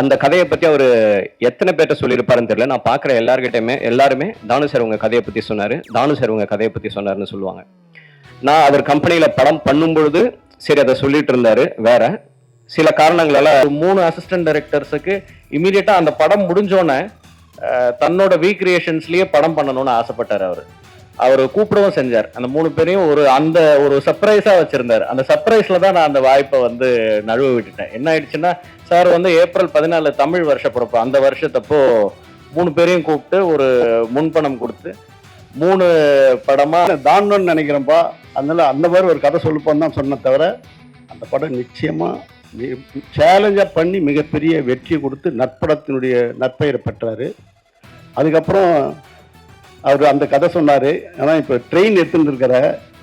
அந்த கதையை பற்றி அவர் எத்தனை பேர்ட்ட சொல்லியிருப்பாருன்னு தெரியல. நான் பார்க்குற எல்லார்கிட்டையுமே எல்லாருமே தானு சார் உங்கள் கதையை பற்றி சொன்னார். தானு சார் உங்கள் கதையை பற்றி சொன்னாருன்னு சொல்லுவாங்க. நான் அவர் கம்பெனியில் படம் பண்ணும்பொழுது சரி அதை சொல்லிட்டு இருந்தார் வேற. சில காரணங்களால மூணு அசிஸ்டன்ட் டைரக்டர்ஸுக்கு இமீடியட்டாக அந்த படம் முடிஞ்சோடனே தன்னோட வீக்ரியேஷன்ஸ்லேயே படம் பண்ணணும்னு ஆசைப்பட்டார் அவர். அவர் கூப்பிடவும் செஞ்சார். அந்த மூணு பேரையும் ஒரு அந்த ஒரு சர்ப்ரைஸாக வச்சுருந்தார். அந்த சர்ப்ரைஸில் தான் நான் அந்த வாய்ப்பை வந்து நழுவ விட்டுட்டேன். என்ன ஆயிடுச்சுன்னா சார் வந்து ஏப்ரல் பதினாலு தமிழ் வருஷ பிறப்பு. அந்த வருஷத்தப்போ மூணு பேரையும் கூப்பிட்டு ஒரு முன்பணம் கொடுத்து மூணு படமாக தாண்டோன்னு நினைக்கிறேன்ப்பா அதனால அந்த மாதிரி ஒரு கதை சொல்லுப்பான்னு தான் சொன்ன தவிர அந்த படம் நிச்சயமாக சேலஞ்சாக பண்ணி மிகப்பெரிய வெற்றி கொடுத்து நற்படத்தினுடைய நற்பெயரை பெற்றார். அதுக்கப்புறம் அவர் அந்த கதை சொன்னார். ஆனால் இப்போ ட்ரெயின் எடுத்துருக்கிற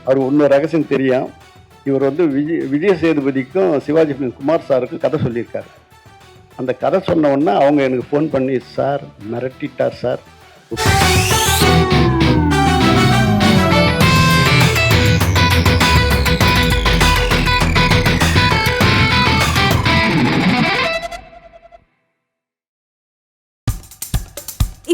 அவர் இன்னொரு ரகசியம் தெரியும். இவர் வந்து விஜய் விஜய சேதுபதிக்கும் சிவாஜி குமார் சாருக்கும் கதை சொல்லியிருக்காரு. அந்த கதை சொன்ன உடனே அவங்க எனக்கு ஃபோன் பண்ணி சார் மிரட்டிட்டார் சார்.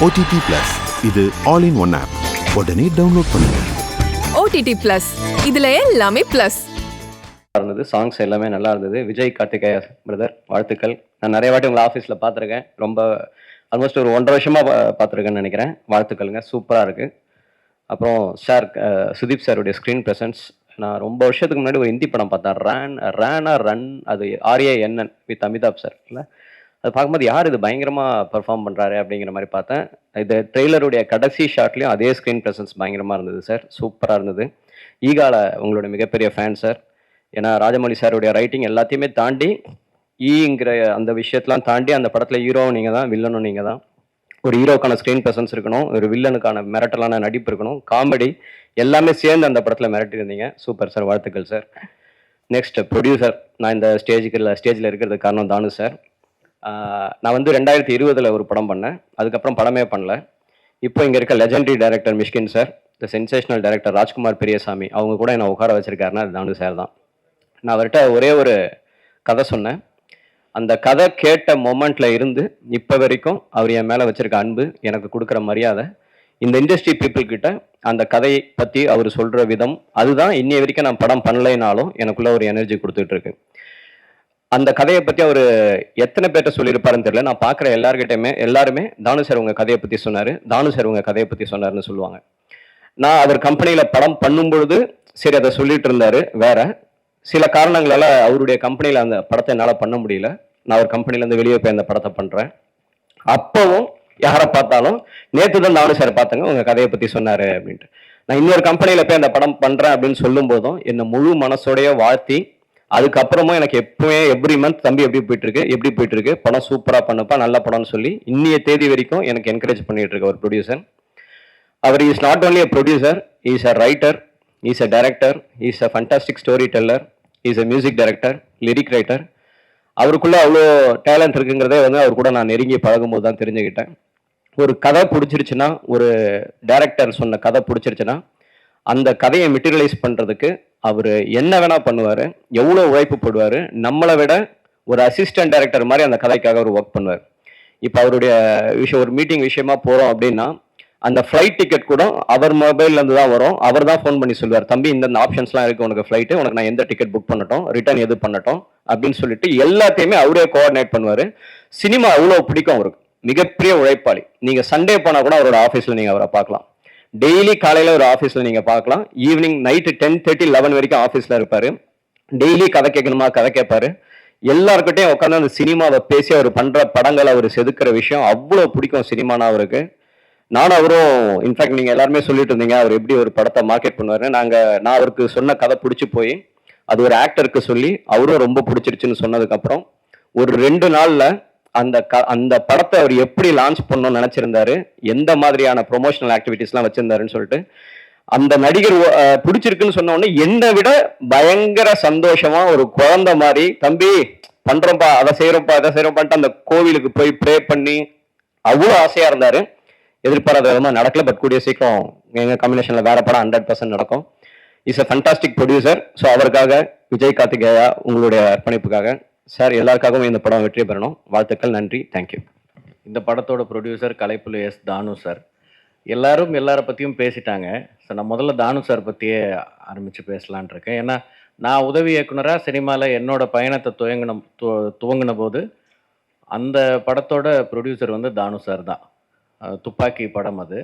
ஓடிடி பிளஸ் இது ஆல் இன் ஒன் ஆப் உடனே டவுன்லோட் பண்ணுங்க. ஓடிடி பிளஸ் இதுல எல்லாமே பிளஸ் இருந்தது சாங்ஸ் எல்லாமே நல்லா இருந்தது. விஜய் கார்த்திகேய பிரதர் வாழ்த்துக்கள். நான் நிறைய வாட்டி உங்களை ஆஃபீஸில் பார்த்துருக்கேன். ரொம்ப ஆல்மோஸ்ட் ஒரு ஒன்றரை வருஷமா பா- பார்த்திருக்கேன்னு நினைக்கிறேன். வாழ்த்துக்கள்ங்க சூப்பராக இருக்கு. அப்புறம் சார் சுதீப் சாருடைய ஸ்க்ரீன் ப்ரெசன்ஸ் நான் ரொம்ப வருஷத்துக்கு முன்னாடி ஒரு ஹிந்தி படம் பார்த்தேன் ரேன் ரேனா ரன் அது ஆர்ஏஎன்என் வித் அமிதாப் சார் இல்லை? அது பார்க்கும்போது யார் இது பயங்கரமாக பெர்ஃபார்ம் பண்ணுறாரு அப்படிங்கிற மாதிரி பார்த்தேன். இது ட்ரெய்லருடைய கடைசி ஷாட்லேயும் அதே ஸ்க்ரீன் ப்ரெசன்ஸ் பயங்கரமாக இருந்தது சார் சூப்பராக இருந்தது. ஈகால உங்களோட மிகப்பெரிய ஃபேன் சார் ஏன்னா ராஜமௌழி சாருடைய ரைட்டிங் எல்லாத்தையுமே தாண்டி e ஈங்கிற அந்த விஷயத்தெலாம் தாண்டி அந்த படத்தில் ஹீரோவும் நீங்கள் தான் வில்லனும் நீங்கள் தான். ஒரு ஹீரோக்கான ஸ்க்ரீன் ப்ரெசன்ஸ் இருக்கணும் ஒரு வில்லனுக்கான மிரட்டலான நடிப்பு இருக்கணும் காமெடி எல்லாமே சேர்ந்து அந்த படத்தில் மிரட்டிருந்தீங்க சூப்பர் சார் வாழ்த்துக்கள் சார் நெக்ஸ்ட் ப்ரொடியூசர் நான் இந்த ஸ்டேஜுக்கு இல்லை ஸ்டேஜில் இருக்கிறதுக்கு காரணம் தானு சார் நான் வந்து ரெண்டாயிரத்தி இருபதில் ஒரு படம் பண்ணேன். அதுக்கப்புறம் படமே பண்ணல. இப்போ இங்கே இருக்க legendary director Mysskin sir the sensational director Rajkumar Periyasamy அவங்க கூட என்னை உட்கார வச்சுருக்காருன்னா அது சார் தான். நான் அவர்கிட்ட ஒரே ஒரு கதை சொன்னேன். அந்த கதை கேட்ட மொமெண்ட்ல இருந்து இப்போ வரைக்கும் அவர் என் மேலே வச்சுருக்க அன்பு எனக்கு கொடுக்குற மரியாதை இந்த இண்டஸ்ட்ரி பீப்புள்கிட்ட அந்த கதையை பற்றி அவர் சொல்கிற விதம் அதுதான் இன்னைய வரைக்கும் நான் படம் பண்ணலைனாலும் எனக்குள்ளே ஒரு எனர்ஜி கொடுத்துட்ருக்கு அந்த கதையை பற்றி அவர் எத்தனை பேர்ட்ட சொல்லியிருப்பாருன்னு தெரியல. நான் பார்க்குற எல்லார்கிட்டையுமே எல்லாருமே தானு சார் உங்கள் கதையை பற்றி சொன்னார் தானு சார் உங்கள் கதையை பற்றி சொன்னாருன்னு சொல்லுவாங்க. நான் அவர் கம்பெனியில் படம் பண்ணும் பொழுது சரி அதை சொல்லிட்டு இருந்தார் வேற. சில காரணங்களால் அவருடைய கம்பெனியில் அந்த படத்தை என்னால் பண்ண முடியல. நான் அவர் கம்பெனிலேருந்து வெளியே போய் அந்த படத்தை பண்ணுறேன் அப்பவும் யாரை பார்த்தாலும் நேற்று தான் தானு சார் பார்த்தங்க உங்கள் கதையை பற்றி சொன்னார் அப்படின்ட்டு. நான் இன்னொரு கம்பெனியில் போய் அந்த படம் பண்ணுறேன் அப்படின்னு சொல்லும் போதும் என்னை முழு மனசோடைய வாழ்த்தி அதுக்கப்புறமும் எனக்கு எப்பவுமே எவ்ரி மந்த் தம்பி எப்படி போயிட்டு இருக்கு எப்படி போயிட்டு இருக்கு படம் சூப்பராக பண்ணப்பா நல்ல படம்னு சொல்லி இன்னைய தேதி வரைக்கும் எனக்கு என்கரேஜ் பண்ணிட்டு இருக்க ஒரு producer our is not only a producer is a writer is a director is a fantastic storyteller is a music director lyric writer அவருக்குள்ள அவ்வளோ டேலண்ட் இருக்குங்கிறதே வந்து அவர் கூட நான் நெருங்கி பழகும்போது தான் தெரிஞ்சுக்கிட்டேன். ஒரு கதை பிடிச்சிருச்சுன்னா ஒரு டேரக்டர் சொன்ன கதை பிடிச்சிருச்சுன்னா அந்த கதையை மெட்டீரியலைஸ் பண்ணுறதுக்கு அவர் என்ன வேணால் பண்ணுவார் எவ்வளோ உழைப்பு போடுவார் நம்மளை விட ஒரு அசிஸ்டன்ட் டைரக்டர் மாதிரி அந்த கதைக்காக அவர் ஒர்க் பண்ணுவார். இப்போ அவருடைய விஷயம் ஒரு மீட்டிங் விஷயமா போகிறோம் அப்படின்னா அந்த ஃப்ளைட் டிக்கெட் கூட அவர் மொபைல்லேருந்து தான் வரும். அவர் தான் ஃபோன் பண்ணி சொல்லுவார் தம்பி இந்தந்த ஆப்ஷன்ஸ்லாம் இருக்குது உனக்கு ஃப்ளைட்டு உனக்கு நான் எந்த டிக்கெட் புக் பண்ணட்டும் ரிட்டர்ன் எது பண்ணட்டும் அப்படின்னு சொல்லிட்டு எல்லாத்தையுமே அவரே கோஆர்டினேட் பண்ணுவார். சினிமா அவ்வளோ பிடிக்கும் அவருக்கு. மிகப்பெரிய உழைப்பாளி. நீங்கள் சண்டே போனால் கூட அவரோட ஆஃபீஸில் நீங்கள் அவரை பார்க்கலாம். டெய்லி காலையில் ஒரு ஆஃபீஸில் நீங்கள் பார்க்கலாம். Evening night ten thirty eleven வரைக்கும் ஆஃபீஸில் இருப்பார். டெய்லி கதை கேட்கணுமா? கதை கேட்பாரு. எல்லாருக்கிட்டையும் உட்காந்து அந்த சினிமாவை பேசி அவர் பண்ணுற படங்களை அவர் செதுக்கிற விஷயம் அவ்வளோ பிடிக்கும் சினிமானா அவருக்கு. நானும் அவரும் இன்ஃபேக்ட் நீங்கள் எல்லாருமே சொல்லிட்டு இருந்தீங்க அவர் எப்படி ஒரு படத்தை மார்க்கெட் பண்ணுவாரு நாங்கள் நான் அவருக்கு சொன்ன கதை பிடிச்சி போய் அது ஒரு ஆக்டருக்கு சொல்லி அவரும் ரொம்ப பிடிச்சிருச்சுன்னு சொன்னதுக்கப்புறம் ஒரு ரெண்டு நாளில் அந்த க அந்த படத்தை அவர் எப்படி லான்ச் பண்ணணும்னு நினச்சிருந்தாரு எந்த மாதிரியான ப்ரொமோஷனல் ஆக்டிவிட்டீஸ்லாம் வச்சுருந்தாருன்னு சொல்லிட்டு அந்த நடிகர் பிடிச்சிருக்குன்னு சொன்ன உடனே என்னை விட பயங்கர சந்தோஷமா ஒரு குழந்தை மாதிரி தம்பி பண்றோம்ப்பா அதை செய்யறோம்ப்பா அதை செய்யறோம்ப்பான்ட்டு அந்த கோவிலுக்கு போய் ப்ரே பண்ணி அவ்வளோ ஆசையா இருந்தாரு. எதிர்பாராத விதமாக நடக்கல பட் கூடிய சீக்கிரம் எங்கள் காம்பினேஷனில் வேற படம் ஹண்ட்ரட் பர்சன்ட் நடக்கும். Is a fantastic producer so அவருக்காக விஜய் கார்த்திகேயா உங்களுடைய அர்ப்பணிப்புக்காக சார் எல்லாருக்காகவும் இந்த படம் வெற்றி பெறணும். வாழ்த்துக்கள் நன்றி. தேங்க்யூ இந்த படத்தோட producer Kalaipuli S Thanu sir. எல்லாரும் எல்லாரை பற்றியும் பேசிட்டாங்க. ஸோ நான் முதல்ல தானு சார் பற்றியே ஆரம்பித்து பேசலான் இருக்கேன். ஏன்னா நான் உதவி இயக்குனராக சினிமாவில் என்னோட பயணத்தை துவங்கின து துவங்கின போது அந்த படத்தோட ப்ரொடியூசர் வந்து தானு சார் தான். துப்பாக்கி படம் அது.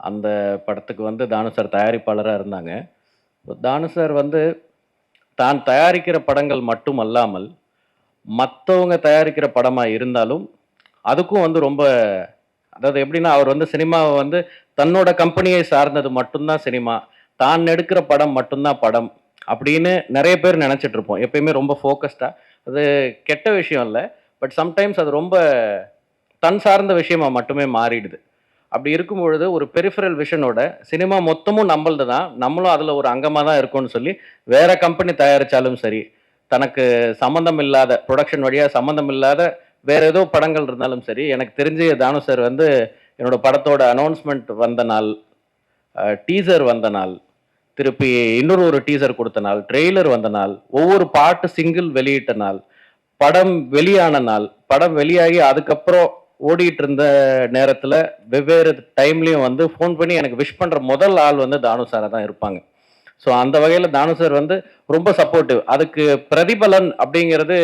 அந்த படத்துக்கு வந்து தானு சார் தயாரிப்பாளராக இருந்தாங்க. தானு சார் வந்து தான் தயாரிக்கிற படங்கள் மட்டும் அல்லாமல் மற்றவங்க தயாரிக்கிற படமாக இருந்தாலும் அதுக்கும் வந்து ரொம்ப அதாவது எப்படின்னா அவர் வந்து சினிமாவை வந்து தன்னோட கம்பெனியை சார்ந்தது மட்டும்தான் சினிமா. தான் எடுக்கிற படம் மட்டும்தான் படம் அப்படின்னு நிறைய பேர் நினச்சிட்டு இருப்போம். எப்பயுமே ரொம்ப ஃபோக்கஸ்டாக அது கெட்ட விஷயம் இல்லை. பட் சம்டைம்ஸ் அது ரொம்ப தன் சார்ந்த விஷயமா மட்டுமே மாறிடுது. அப்படி இருக்கும் பொழுது ஒரு பெரிஃபரல் விஷனோட சினிமா மொத்தமும் நம்மளது தான் நம்மளும் அதில் ஒரு அங்கமாக தான் இருக்கோம்னு சொல்லி வேற கம்பெனி தயாரித்தாலும் சரி தனக்கு சம்மந்தம் இல்லாத ப்ரொடக்ஷன் வழியாக சம்மந்தம் இல்லாத வேற ஏதோ படங்கள் இருந்தாலும் சரி எனக்கு தெரிஞ்சு தானு சார் வந்து என்னோட படத்தோட அனௌன்ஸ்மெண்ட் வந்த நாள் டீசர் வந்த நாள் திருப்பி இன்னொரு ஒரு டீசர் கொடுத்த நாள் ட்ரெய்லர் வந்த நாள் ஒவ்வொரு பாட்டு சிங்கிள் வெளியிட்ட நாள் படம் வெளியான நாள் படம் வெளியாகி அதுக்கப்புறம் ஓடிட்டு இருந்த நேரத்தில் வெவ்வேறு டைம்லையும் வந்து ஃபோன் பண்ணி எனக்கு விஷ் பண்ணுற முதல் ஆள் வந்து தானு சாரை தான் இருப்பாங்க. ஸோ அந்த வகையில் தானு சார் வந்து ரொம்ப சப்போர்ட்டிவ் அதுக்கு பிரதிபலன் அப்படிங்கிறது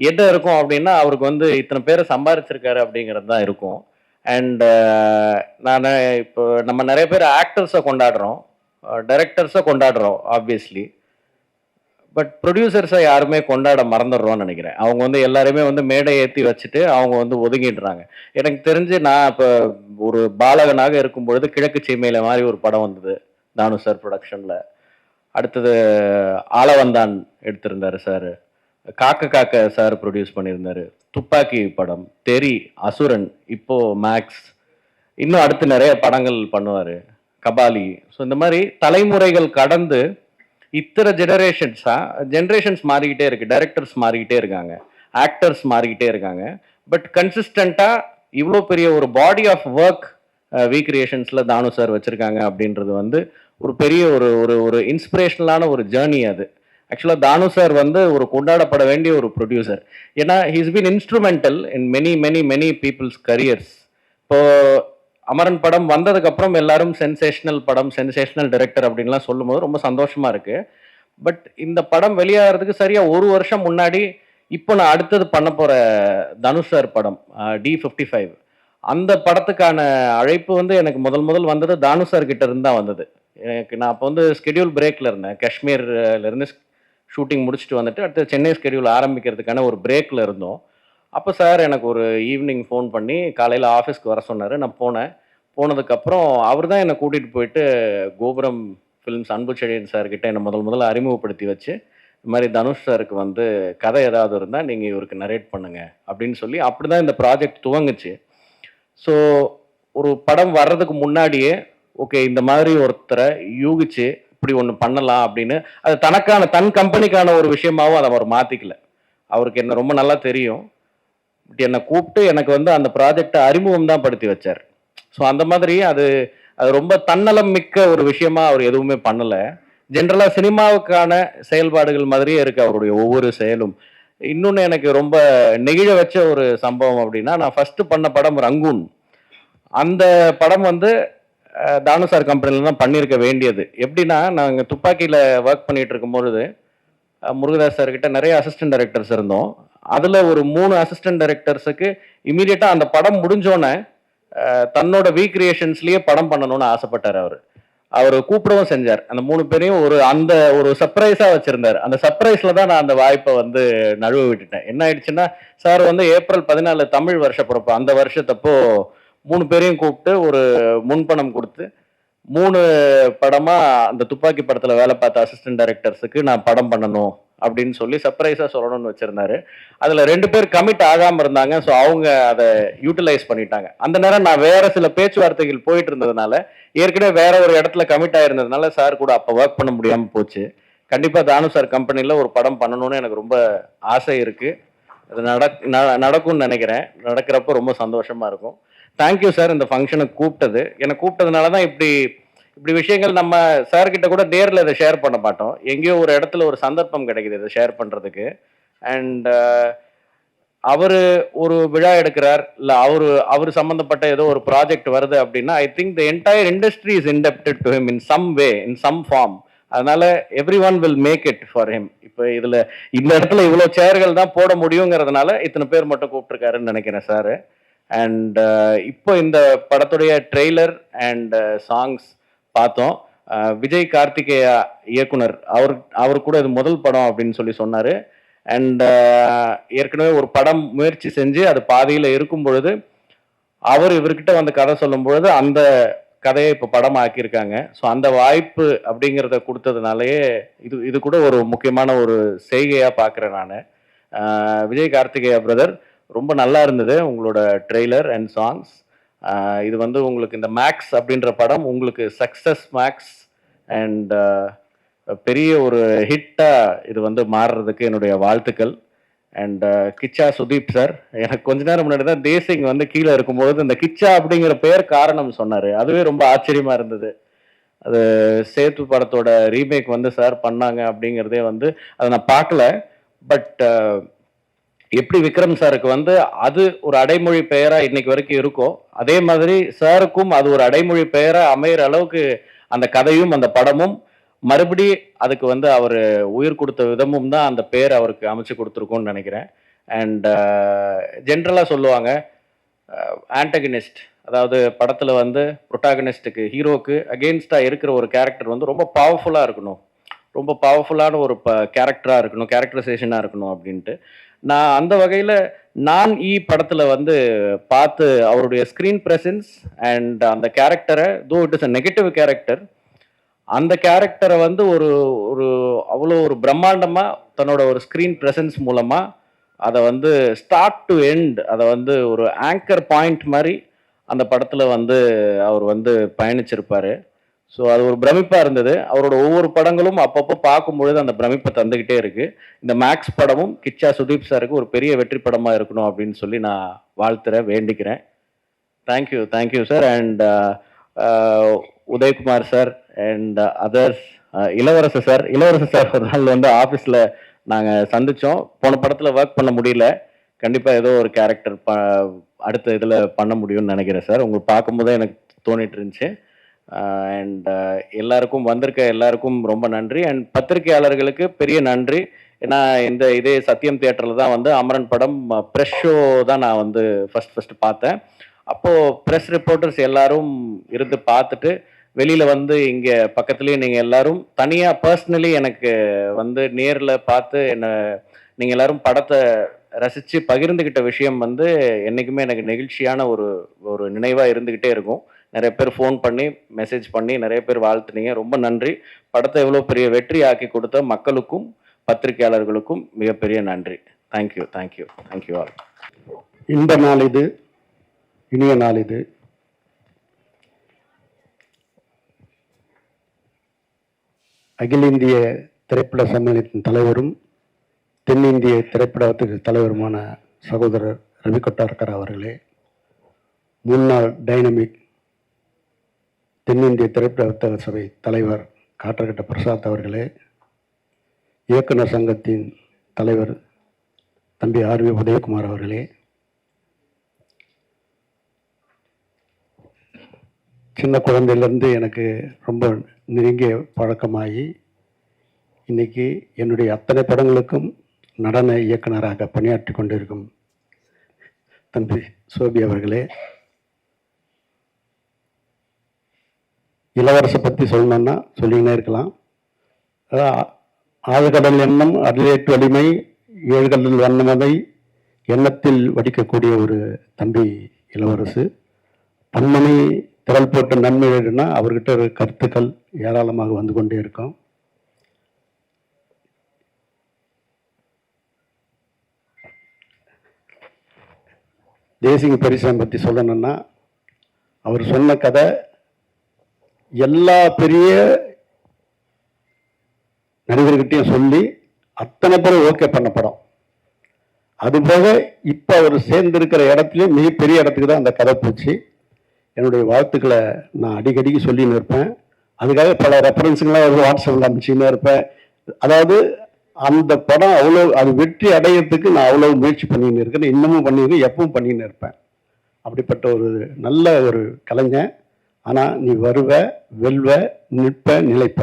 எது இருக்கும் அப்படின்னா அவருக்கு வந்து இத்தனை பேரை சம்பாரிச்சிருக்காரு அப்படிங்கிறது தான் இருக்கும். அண்ட் uh, நான் இப்போ நம்ம நிறைய பேர் ஆக்டர்ஸை கொண்டாடுறோம். Uh, டைரக்டர்ஸை கொண்டாடுறோம் ஆப்வியஸ்லி பட் ப்ரொடியூசர்ஸை யாருமே கொண்டாட மறந்துடுறோம்னு நினைக்கிறேன். அவங்க வந்து எல்லாருமே வந்து மேடை ஏற்றி வச்சுட்டு அவங்க வந்து ஒதுங்கிடுறாங்க. எனக்கு தெரிஞ்சு நான் இப்போ ஒரு பாலகனாக இருக்கும் பொழுது கிழக்கு சீமையில மாதிரி ஒரு படம் வந்தது தானு சார் ப்ரொடக்ஷனில் அடுத்தது ஆளவந்தான் எடுத்திருந்தாரு சார். காக்க காக்க சார் ப்ரொடியூஸ் பண்ணியிருந்தாரு. துப்பாக்கி படம் தெரி அசுரன் இப்போ மேக்ஸ் இன்னும் அடுத்து நிறைய படங்கள் பண்ணுவார். கபாலி. ஸோ இந்த மாதிரி தலைமுறைகள் கடந்து இத்தனை ஜெனரேஷன்ஸாக ஜென்ரேஷன்ஸ் மாறிக்கிட்டே இருக்குது டைரக்டர்ஸ் மாறிக்கிட்டே இருக்காங்க. ஆக்டர்ஸ் மாறிக்கிட்டே இருக்காங்க. பட் கன்சிஸ்டண்ட்டாக இவ்வளோ பெரிய ஒரு body of work வீக்ரியேஷன்ஸில் Thanu sir வச்சுருக்காங்க அப்படின்றது வந்து ஒரு பெரிய ஒரு ஒரு ஒரு இன்ஸ்பிரேஷனலான ஒரு ஜேர்னி அது. ஆக்சுவலாக தானு சார் வந்து ஒரு கொண்டாடப்பட வேண்டிய ஒரு ப்ரொடியூசர் ஏன்னா he's been instrumental in many many many people's careers இப்போ அமரன் படம் வந்ததுக்கப்புறம் எல்லாரும் சென்சேஷனல் படம் சென்சேஷனல் டைரக்டர் அப்படின்லாம் சொல்லும்போது ரொம்ப சந்தோஷமா இருக்கு. பட் இந்த படம் வெளியாகிறதுக்கு சரியாக ஒரு வருஷம் முன்னாடி இப்போ நான் அடுத்தது பண்ண போகிற தனுஷ் சார் படம் டி ஃபிஃப்டி ஃபைவ் அந்த படத்துக்கான அழைப்பு வந்து எனக்கு முதல் முதல் வந்தது தானு சார் கிட்ட இருந்து தான் வந்தது. எனக்கு நான் அப்போ வந்து ஸ்கெடியூல் பிரேக்கில் இருந்தேன். காஷ்மீர்லேருந்து ஷூட்டிங் முடிச்சுட்டு வந்துட்டு அடுத்து சென்னை ஸ்கெடியூல் ஆரம்பிக்கிறதுக்கான ஒரு பிரேக்கில் இருந்தோம். அப்போ சார் எனக்கு ஒரு ஈவினிங் ஃபோன் பண்ணி காலையில் ஆஃபீஸ்க்கு வர சொன்னார். நான் போனேன். போனதுக்கப்புறம் அவர் தான் என்னை கூட்டிகிட்டு போயிட்டு கோபுரம் ஃபிலிம்ஸ் அன்பு செழியன் சார்கிட்ட என்னை முதல் முதல்ல அறிமுகப்படுத்தி வச்சு இந்த மாதிரி தனுஷ் சாருக்கு வந்து கதை ஏதாவது இருந்தால் நீங்கள் இவருக்கு நரேட் பண்ணுங்க அப்படின்னு சொல்லி அப்படி தான் இந்த ப்ராஜெக்ட் துவங்குச்சு. ஸோ ஒரு படம் வர்றதுக்கு முன்னாடியே ஓகே இந்த மாதிரி ஒருத்தரை யூகிச்சு இப்படி ஒன்று பண்ணலாம் அப்படின்னு அது தனக்கான தன் கம்பெனிக்கான ஒரு விஷயமாவும் அதை அவர் மாற்றிக்கல அவருக்கு என்ன ரொம்ப நல்லா தெரியும். பட் என்னை கூப்பிட்டு எனக்கு வந்து அந்த ப்ராஜெக்டை அறிமுகம் தான் படுத்தி வச்சார். ஸோ அந்த மாதிரி அது அது ரொம்ப தன்னலம் மிக்க ஒரு விஷயமா அவர் எதுவுமே பண்ணலை. ஜென்ரலாக சினிமாவுக்கான செயல்பாடுகள் மாதிரியே இருக்குது அவருடைய ஒவ்வொரு செயலும். இன்னொன்று எனக்கு ரொம்ப நெகிழ வச்ச ஒரு சம்பவம் அப்படின்னா நான் ஃபஸ்ட்டு பண்ண படம் ரங்கூன். அந்த படம் வந்து தானுசார் தானு சார் கம்பெனியில் தான் பண்ணியிருக்க வேண்டியது. எப்படின்னா நாங்கள் துப்பாக்கியில் ஒர்க் பண்ணிகிட்டு இருக்கும்பொழுது முருகதாஸ் சார் கிட்டே நிறைய அசிஸ்டன்ட் டைரக்டர்ஸ் இருந்தோம். அதில் ஒரு மூணு அசிஸ்டன்ட் டைரக்டர்ஸுக்கு இமீடியட்டாக அந்த படம் முடிஞ்சோடனே தன்னோட ரீக்ரியேஷன்ஸ்லேயே படம் பண்ணணும்னு ஆசைப்பட்டார் அவர். அவர் கூப்பிடவும் செஞ்சார். அந்த மூணு பேரையும் ஒரு அந்த ஒரு சர்ப்ரைஸாக வச்சுருந்தார். அந்த சர்ப்ரைஸில் தான் நான் அந்த வாய்ப்பை வந்து நழுவ விட்டுட்டேன். என்ன ஆயிடுச்சுன்னா சார் வந்து ஏப்ரல் பதினாலு தமிழ் வருஷ பிறப்பு. அந்த வருஷத்தப்போ மூணு பேரையும் கூப்பிட்டு ஒரு முன்பணம் கொடுத்து மூணு படமா அந்த துப்பாக்கி படத்துல வேலை பார்த்த அசிஸ்டன்ட் டைரக்டர்ஸுக்கு நான் படம் பண்ணணும் அப்படின்னு சொல்லி சர்ப்ரைஸாக சொல்லணும்னு வச்சுருந்தாரு. அதில் ரெண்டு பேர் கமிட் ஆகாமல் இருந்தாங்க ஸோ அவங்க அதை யூட்டிலைஸ் பண்ணிட்டாங்க. அந்த நேரம் நான் வேற சில பேச்சுவார்த்தைகள் போயிட்டு இருந்ததுனால ஏற்கனவே வேற ஒரு இடத்துல கமிட் ஆயிருந்ததுனால சார் கூட அப்போ ஒர்க் பண்ண முடியாமல் போச்சு. கண்டிப்பாக தானு சார் கம்பெனியில் ஒரு படம் பண்ணணும்னு எனக்கு ரொம்ப ஆசை இருக்குது அது நடக் ந- நடக்கும்னு நினைக்கிறேன். நடக்கிறப்ப ரொம்ப சந்தோஷமா இருக்கும். தேங்க்யூ சார் இந்த ஃபங்க்ஷனுக்கு கூப்பிட்டது. என்னை கூப்பிட்டதுனால தான் இப்படி இப்படி விஷயங்கள் நம்ம சார்கிட்ட கூட நேரில் இதை ஷேர் பண்ண மாட்டோம். எங்கேயோ ஒரு இடத்துல ஒரு சந்தர்ப்பம் கிடைக்குது இதை ஷேர் பண்ணுறதுக்கு அண்ட் அவர் ஒரு விழா எடுக்கிறார். இல்லை அவர் அவர் சம்மந்தப்பட்ட ஏதோ ஒரு ப்ராஜெக்ட் வருது அப்படின்னா I think the entire industry is indebted to him in some way in some form அதனால everyone will make it for him இப்போ இதில் இந்த இடத்துல இவ்வளோ சேர்கள் தான் போட முடியுங்கிறதுனால இத்தனை பேர் மட்டும் கூப்பிட்டுருக்காருன்னு நினைக்கிறேன் சார் அண்ட் uh, இப்போ இந்த படத்துடைய ட்ரெய்லர் அண்ட் சாங்ஸ் uh, பார்த்தோம். Uh, விஜய் கார்த்திகேயா இயக்குனர் அவர் அவர் கூட இது முதல் படம் அப்படின்னு சொல்லி சொன்னார். அண்ட் ஏற்கனவே ஒரு படம் முயற்சி செஞ்சு அது பாதியில் இருக்கும் பொழுது அவர் இவர்கிட்ட வந்து கதை சொல்லும் பொழுது அந்த கதையை இப்போ படம் ஆக்கியிருக்காங்க ஸோ அந்த வாய்ப்பு அப்படிங்கிறத கொடுத்ததுனாலயே இது இது கூட ஒரு முக்கியமான ஒரு செய்கையாக பார்க்குறேன் நான். விஜய் கார்த்திகேயா பிரதர் ரொம்ப நல்லா இருந்தது உங்களோட ட்ரெய்லர் அண்ட் சாங்ஸ் இது வந்து உங்களுக்கு இந்த மேக்ஸ் அப்படின்ற படம் உங்களுக்கு சக்ஸஸ் மேக்ஸ் அண்ட் பெரிய ஒரு ஹிட்டாக இது வந்து மாறுறதுக்கு என்னுடைய வாழ்த்துக்கள். அண்ட் கிச்சா சுதீப் சார் எனக்கு கொஞ்ச நேரம் முன்னாடி தான் தேசிங் வந்து கீழே இருக்கும்போது இந்த கிச்சா அப்படிங்கிற பெயர் காரணம் சொன்னார். அதுவே ரொம்ப ஆச்சரியமாக இருந்தது. அது சேத்து படத்தோட ரீமேக் வந்து சார் பண்ணாங்க அப்படிங்கிறதே வந்து அதை நான் பார்க்கல. பட் எப்படி விக்ரம் சாருக்கு வந்து அது ஒரு அடைமொழி பெயரா இன்னைக்கு வரைக்கும் இருக்கோ அதே மாதிரி சாருக்கும் அது ஒரு அடைமொழி பெயரா அமையிற அளவுக்கு அந்த கதையும் அந்த படமும் மறுபடி அதுக்கு வந்து அவர் உயிர் கொடுத்த விதமும் தான் அந்த பேர் அவருக்கு அமைச்சு கொடுத்துருக்கோன்னு நினைக்கிறேன். அண்ட் ஜென்ரலாக uh, சொல்லுவாங்க uh, ஆன்டகனிஸ்ட் அதாவது படத்தில் வந்து ப்ரொட்டாகனிஸ்ட்டுக்கு ஹீரோக்கு அகெயின்ஸ்டாக இருக்கிற ஒரு கேரக்டர் வந்து ரொம்ப பவர்ஃபுல்லாக இருக்கணும். ரொம்ப பவர்ஃபுல்லான ஒரு ப கேரக்டராக இருக்கணும் கேரக்டரைசேஷனாக இருக்கணும் அப்படின்ட்டு. நான் அந்த வகையில் நான் ஈ படத்தில் வந்து பார்த்து அவருடைய ஸ்க்ரீன் ப்ரெசன்ஸ் அண்ட் அந்த கேரக்டரை though it is a negative character அந்த கேரக்டரை வந்து ஒரு ஒரு அவ்வளோ ஒரு பிரம்மாண்டமாக தன்னோட ஒரு ஸ்க்ரீன் ப்ரெசன்ஸ் மூலமாக அதை வந்து ஸ்டார்ட் டு எண்ட் அதை வந்து ஒரு ஆங்கர் பாயிண்ட் மாதிரி அந்த படத்தில் வந்து அவர் வந்து பயணிச்சிருப்பார். ஸோ அது ஒரு பிரமிப்பாக இருந்தது. அவரோட ஒவ்வொரு படங்களும் அப்பப்போ பார்க்கும்பொழுது அந்த பிரமிப்பை தந்துக்கிட்டே இருக்குது இந்த மேக்ஸ் படமும் கிச்சா சுதீப் சாருக்கு ஒரு பெரிய வெற்றி படமாக இருக்கணும் அப்படின்னு சொல்லி நான் வாழ்த்துறேன் வேண்டிக்கிறேன். Thank you thank you sir and Udhayakumar sir and others Ilavarasar sir Ilavarasar sir ஒரு நாள் வந்து ஆஃபீஸில் நாங்கள் சந்தித்தோம் போன படத்தில் ஒர்க் பண்ண முடியல. கண்டிப்பாக ஏதோ ஒரு கேரக்டர் ப அடுத்த இதில் பண்ண முடியும்னு நினைக்கிறேன் சார் உங்களுக்கு பார்க்கும்போது எனக்கு தோணிட்டு இருந்துச்சு. அண்ட் எல்லாருக்கும் வந்திருக்க எல்லாருக்கும் ரொம்ப நன்றி. அண்ட் பத்திரிகையாளர்களுக்கு பெரிய நன்றி. ஏன்னா இந்த இதே சத்யம் தியேட்டரில் தான் வந்து அமரன் படம் ப்ரெஷ் ஷோ தான் நான் வந்து ஃபஸ்ட் ஃபஸ்ட்டு பார்த்தேன். அப்போது ப்ரெஸ் ரிப்போர்ட்டர்ஸ் எல்லாரும் இருந்து பார்த்துட்டு வெளியில் வந்து இங்கே பக்கத்துலேயும் நீங்கள் எல்லாரும் தனியாக பர்சனலி எனக்கு வந்து நேரில் பார்த்து என்னை நீங்கள் எல்லாரும் படத்தை ரசித்து பகிர்ந்துக்கிட்ட விஷயம் வந்து என்றைக்குமே எனக்கு நெகிழ்ச்சியான ஒரு ஒரு நினைவாக இருந்துக்கிட்டே இருக்கும். நிறைய பேர் ஃபோன் பண்ணி மெசேஜ் பண்ணி நிறைய பேர் வாழ்த்துனீங்க. ரொம்ப நன்றி. படத்தை எவ்வளோ பெரிய வெற்றி ஆக்கி கொடுத்த மக்களுக்கும் பத்திரிகையாளர்களுக்கும் மிகப்பெரிய நன்றி. தேங்க்யூ தேங்க்யூ தேங்க்யூ ஆல் இந்த நாள் இது இனிய நாள் இது. அகில இந்திய திரைப்பட சம்மேளனத்தின் தலைவரும் தென்னிந்திய திரைப்படத்துக்கு தலைவருமான சகோதரர் ரவிகொட்டார்கர் அவர்களே முன்னாள் டைனமிக் தென்னிந்திய திரைப்பட வர்த்தக சபை தலைவர் காற்றகட்ட பிரசாத் அவர்களே இயக்குனர் சங்கத்தின் தலைவர் தம்பி ஆர்வி உதயகுமார் அவர்களே சின்ன குழந்தையிலேருந்து எனக்கு ரொம்ப நெருங்கிய பழக்கமாகி இன்னைக்கு என்னுடைய அத்தனை படங்களுக்கும் நடன இயக்குனராக பணியாற்றி கொண்டிருக்கும் தம்பி சோபி அவர்களே இளவரசை பற்றி சொல்லணுன்னா சொல்லிக்கினே இருக்கலாம். ஆழ்கடல் எண்ணம் அடிலேட்டு வலிமை ஏழ்கடல் வண்ணமதை எண்ணத்தில் வடிக்கக்கூடிய ஒரு தம்பி இளவரசு. பன்மணி திரள் போட்ட நன்மை நன்மைகள்னா அவர்கிட்ட கருத்துக்கள் ஏராளமாக வந்து கொண்டே இருக்கும். தேசிங்க பெரிசன் பற்றி சொல்லணும்னா அவர் சொன்ன கதை எல்லா பெரிய நடிகர்கிட்டையும் சொல்லி அத்தனை பேரும் ஓகே பண்ண படம். அதுபோக இப்போ அவர் சேர்ந்திருக்கிற இடத்துலையும் மிகப்பெரிய இடத்துக்கு தான் அந்த கதை போச்சு. என்னுடைய வாழ்த்துக்களை நான் அடிக்கடிக்கு சொல்லின்னு இருப்பேன். அதுக்காக பல ரெஃபரன்ஸுங்களாம் ஒரு வாட்ஸ்அப்பில் அனுப்பிச்சின்னு இருப்பேன். அதாவது அந்த படம் அவ்வளோ அது வெற்றி அடையிறதுக்கு நான் அவ்வளோ முயற்சி பண்ணின்னு இருக்கிறேன் இன்னமும் பண்ணியிருக்கேன் எப்பவும் பண்ணின்னு இருப்பேன். அப்படிப்பட்ட ஒரு நல்ல ஒரு கலைஞன். ஆனால் நீ வருவ வெல்வ நிற்ப நிலைப்ப.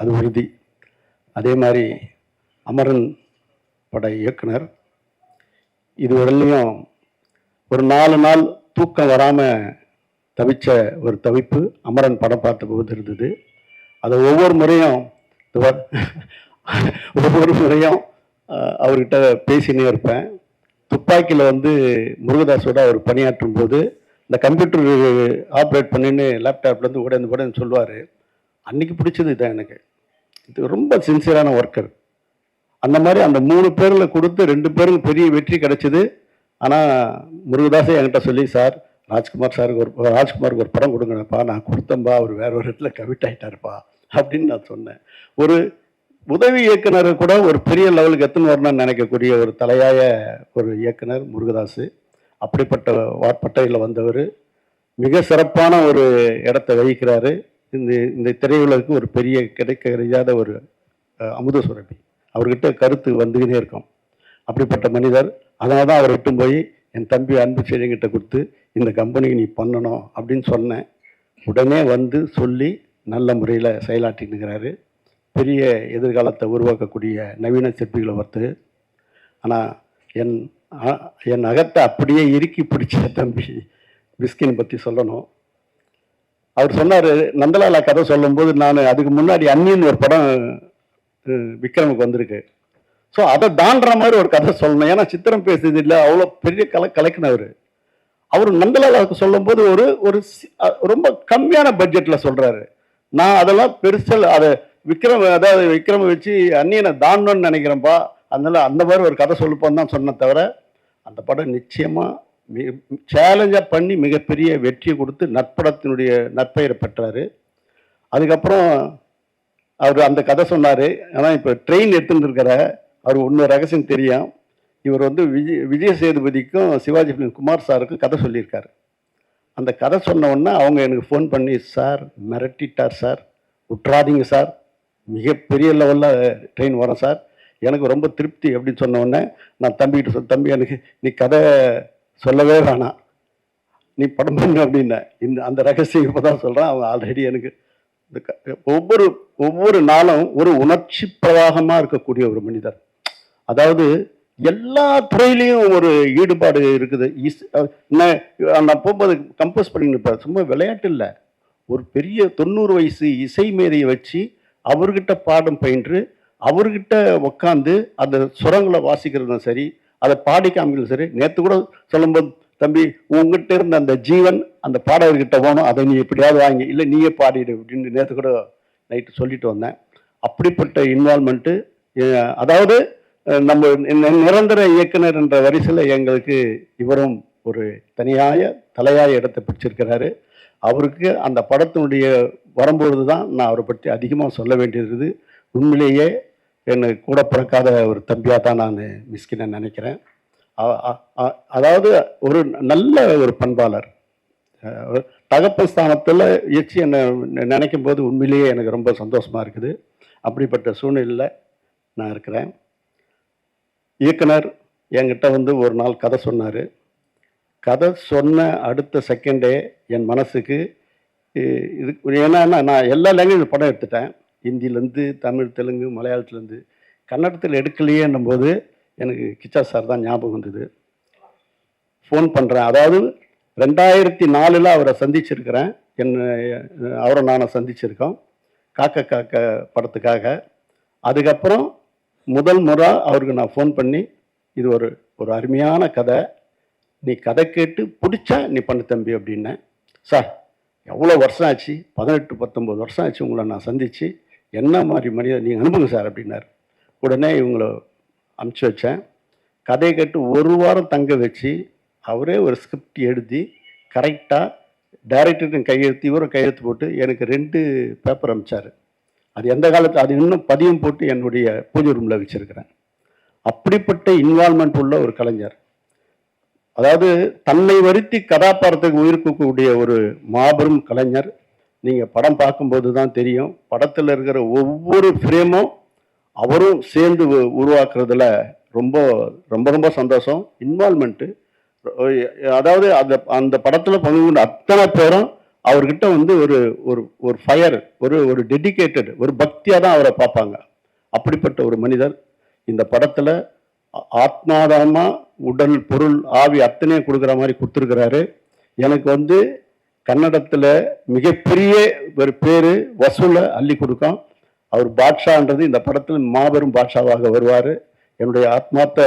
அது உறுதி. அதே மாதிரி அமரன் பட இயக்குனர் இது உடலையும் ஒரு நாலு நாள் தூக்கம் வராமல் தவிச்ச ஒரு தவிப்பு அமரன் படம் பார்த்த போது இருந்தது. அதை ஒவ்வொரு முறையும் ஒவ்வொரு முறையும் அவர்கிட்ட பேசினே இருப்பேன். துப்பாக்கியில் வந்து முருகதாஸோட அவர் பணியாற்றும் போது இந்த கம்ப்யூட்டர் ஆப்ரேட் பண்ணின்னு லேப்டாப்லேருந்து உடனே உடனே சொல்லுவார். அன்றைக்கி பிடிச்சது இதான் எனக்கு. இது ரொம்ப சின்சியரான ஒர்க்கர் அந்த மாதிரி அந்த மூணு பேரில் கொடுத்து ரெண்டு பேருக்கு பெரிய வெற்றி கிடைச்சிது. ஆனால் முருகதாசே என்கிட்ட சொல்லி சார் ராஜ்குமார் சாருக்கு ஒரு ராஜ்குமாருக்கு ஒரு படம் கொடுங்கப்பா. நான் கொடுத்தேன்பா. அவர் வேற ஒரு இடத்துல கமிட் ஆகிட்டாருப்பா அப்படின்னு நான் சொன்னேன். ஒரு உதவி இயக்குனர் கூட ஒரு பெரிய லெவலுக்கு எத்தனை வரணும்னு நினைக்கக்கூடிய ஒரு தலையாய ஒரு இயக்குனர் முருகதாஸ் அப்படிப்பட்ட வாட்பட்டையில் வந்தவர். மிக சிறப்பான ஒரு இடத்தை வகிக்கிறாரு. இந்த இந்த திரையுலகுக்கு ஒரு பெரிய கிடைக்க கிடையாத ஒரு அமுத சுரபி. அவர்கிட்ட கருத்து வந்துக்கிட்டே இருக்கும். அப்படிப்பட்ட மனிதர். அதனால் தான் அவர் விட்டு போய் என் தம்பி அன்பு செழிங்கிட்ட கொடுத்து இந்த கம்பெனிக்கு நீ பண்ணணும் அப்படின்னு சொன்னேன். உடனே வந்து சொல்லி நல்ல முறையில் செயலாற்றினுங்கிறாரு பெரிய எதிர்காலத்தை உருவாக்கக்கூடிய நவீன சிற்பிகளை ஒருத்தர். ஆனால் என் என் அகத்தை அப்படியே இறுக்கி பிடிச்ச தம்பி. பிஸ்கின் பற்றி சொல்லணும். அவர் சொன்னார் நந்தலாலா கதை சொல்லும்போது நான் அதுக்கு முன்னாடி அன்னின்னு ஒரு படம் விக்ரமுக்கு வந்திருக்கு. ஸோ அதை தாண்டுற மாதிரி ஒரு கதை சொல்லணும். ஏன்னா சித்திரம் பேசுறது இல்லை அவ்வளோ பெரிய கலை கலைக்கினவர். அவர் நந்தலாலாவுக்கு சொல்லும்போது ஒரு ஒரு ரொம்ப கம்மியான பட்ஜெட்டில் சொல்கிறாரு நான் அதெல்லாம் பெருசல் அதை விக்ரம் அதாவது விக்ரம் வச்சு அன்னியனை தாண்டணும்னு நினைக்கிறேன்ப்பா அதனால அந்த மாதிரி ஒரு கதை சொல்லுப்போம் தான் சொன்ன தவிர அந்த படம் நிச்சயமாக சேலஞ்சாக பண்ணி மிகப்பெரிய வெற்றியை கொடுத்து நற்படத்தினுடைய நற்பெயரை பெற்றார். அதுக்கப்புறம் அவர் அந்த கதை சொன்னார். ஆனால் இப்போ ட்ரெயின் எடுத்துகிட்டு இருக்கிற அவர் ஒன்று ரகசியம் தெரியும். இவர் வந்து விஜய் விஜய சேதுபதிக்கும் சிவாஜி குமார் சாருக்கும் கதை சொல்லியிருக்காரு. அந்த கதை சொன்னவுடனே அவங்க எனக்கு ஃபோன் பண்ணி சார் மிரட்டிட்டார் சார். விட்றாதீங்க சார். மிகப்பெரிய லெவலில் ட்ரெயின் வரும் சார். எனக்கு ரொம்ப திருப்தி அப்படின்னு சொன்ன உடனே நான் தம்பிகிட்ட சொல் தம்பி எனக்கு நீ கதை சொல்லவே வேணாம். நீ படம் பண்ணு அப்படின்னேன். இந்த அந்த ரகசியம் இப்போ தான் சொல்கிறேன் அவங்க ஆல்ரெடி எனக்கு இந்த க- ஒவ்வொரு ஒவ்வொரு நாளும் ஒரு உணர்ச்சி பிரவாகமாக இருக்கக்கூடிய ஒரு மனிதர். அதாவது எல்லா துறையிலையும் ஒரு ஈடுபாடு இருக்குது. இஸ் நான் போகும்போது கம்போஸ் பண்ணின்னு சும்மா விளையாட்டு இல்லை. ஒரு பெரிய தொண்ணூறு வயசு இசை மேதையை வச்சு அவர்கிட்ட பாடம் பயின்று அவர்கிட்ட உக்காந்து அந்த சுரங்களை வாசிக்கிறதும் சரி அதை பாடி காமிக்கிறதும் சரி நேற்று கூட சொல்லும்போது தம்பி உங்ககிட்ட இருந்த அந்த ஜீவன் அந்த பாடகர்கிட்ட போகணும். அதை நீ எப்படியாவது வாங்கி இல்லை நீயே பாடிடு அப்படின்னு நேற்று கூட நைட்டு சொல்லிட்டு வந்தேன். அப்படிப்பட்ட இன்வால்மெண்ட்டு அதாவது நம்ம நிரந்தர இயக்குனர் என்ற வரிசையில் எங்களுக்கு இவரும் ஒரு தனியாய தலையாய இடத்தை பிடிச்சிருக்கிறாரு. அவருக்கு அந்த படத்தினுடைய வரும்பொழுது தான் நான் அவரை பற்றி அதிகமாக சொல்ல வேண்டியது உண்மையிலேயே என்னை கூட பிறக்காத ஒரு தம்பியாக தான் நான் மிஸ்கினை நினைக்கிறேன். அதாவது ஒரு நல்ல ஒரு பண்பாளர். அஹ் ஸ்தானத்தில் எச்சி என்னை நினைக்கும் போது உண்மையிலேயே எனக்கு ரொம்ப சந்தோஷமாக இருக்குது. அப்படிப்பட்ட சூழ்நிலையில் நான் இருக்கிறேன். இயக்குனர் என்கிட்ட வந்து ஒரு நாள் கதை சொன்னார். கதை சொன்ன அடுத்த செகண்டே என் மனசுக்கு இது ஏன்னா நான் எல்லா லாங்குவேஜ் படம் எடுத்துட்டேன். ஹிந்திலேருந்து தமிழ் தெலுங்கு மலையாளத்துலேருந்து கன்னடத்தில் எடுக்கலையேன்னும் போது எனக்கு கிச்சா சார் தான் ஞாபகம் வந்தது. ஃபோன் பண்ணுறேன் அதாவது ரெண்டாயிரத்தி நாலில் அவரை சந்திச்சிருக்கிறேன். என்ன அவரை நானும் சந்திச்சிருக்கோம். காக்க காக்க படத்துக்காக. அதுக்கப்புறம் முதல் முறை அவருக்கு நான் ஃபோன் பண்ணி இது ஒரு ஒரு அருமையான கதை. நீ கதை கேட்டு பிடிச்சா நீ பண்ணு தம்பி அப்படின்னேன். சார் எவ்வளோ வருஷம் ஆச்சு? பதினெட்டு பத்தொம்பது வருஷம் ஆச்சு உங்களை நான் சந்தித்து என்ன மாதிரி மனிதன் நீங்கள் அனுப்புங்க சார் அப்படின்னார். உடனே இவங்களை அமுச்சு வச்சேன். கதையை கேட்டு ஒரு வாரம் தங்க வச்சு அவரே ஒரு ஸ்கிரிப்ட் எழுதி கரெக்டாக டைரக்டர்கிட்ட கையெழுத்து இவரும் கையெழுத்து போட்டு எனக்கு ரெண்டு பேப்பர் அனுப்பிச்சார் அது எந்த காலத்தில் அது இன்னும் பதியம் போட்டு என்னுடைய பூஜை ரூமில் வச்சுருக்கிறேன். அப்படிப்பட்ட இன்வால்மெண்ட் உள்ள ஒரு கலைஞர். அதாவது தன்னை வருத்தி கதாபாத்திரத்துக்கு உயிர் கொடுக்கக்கூடிய ஒரு மாபெரும் கலைஞர். நீங்கள் படம் பார்க்கும்போது தான் தெரியும். படத்தில் இருக்கிற ஒவ்வொரு ஃப்ரேமும் அவரும் சேர்ந்து உருவாக்குறதுல ரொம்ப ரொம்ப ரொம்ப சந்தோஷம். இன்வால்மெண்ட்டு அதாவது அந்த அந்த படத்தில் பங்கு கொண்ட அத்தனை பேரும் அவர்கிட்ட வந்து ஒரு ஒரு ஒரு ஃபயர் ஒரு ஒரு டெடிகேட்டட் ஒரு பக்தியாக தான் அவரை பார்ப்பாங்க. அப்படிப்பட்ட ஒரு மனிதர். இந்த படத்தில் ஆத்மாதாமா உடல் பொருள் ஆவி அத்தனையும் கொடுக்குற மாதிரி கொடுத்துருக்கிறாரு. எனக்கு வந்து கன்னடத்தில் மிகப்பெரிய ஒரு பேர் வசூலை அள்ளி கொடுக்கும். அவர் பாட்ஷான்றது இந்த படத்தில் மாபெரும் பாட்ஷாவாக வருவார். என்னுடைய ஆத்மார்த்த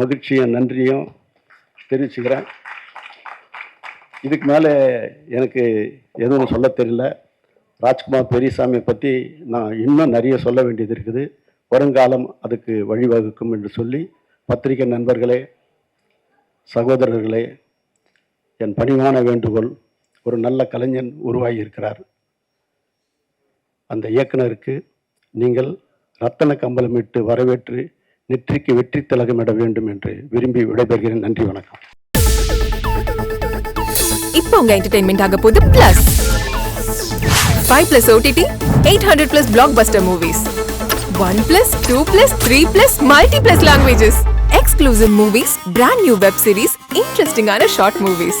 மகிழ்ச்சியும் நன்றியும் தெரிவிச்சுக்கிறேன். இதுக்கு மேலே எனக்கு எதுவும் சொல்ல தெரியல. ராஜ்குமார் பெரியசாமியை பற்றி நான் இன்னும் நிறைய சொல்ல வேண்டியது இருக்குது. வருங்காலம் அதுக்கு வழிவகுக்கும் என்று சொல்லி பத்திரிகை நண்பர்களே சகோதரர்களே என் பணிவான வேண்டுகோள் ஒரு நல்ல கலைஞன் உருவாகி இருக்கிறார் அந்த இயக்குனருக்கு நீங்கள் ரத்தன கம்பளமிட்டு வரவேற்று நெற்றிக்கு வெற்றி திலகமிட வேண்டும் என்று விரும்பி விடைபெறுகிறேன். நன்றி வணக்கம். இப்போ உங்க என்டர்டைன்மெண்ட் ஆக போகுது plus five plus OTT eight hundred plus blockbuster movies one plus two plus three plus multi plus languages exclusive movies brand new web series இன்ட்ரெஸ்டிங்கான ஷார்ட் மூவிஸ்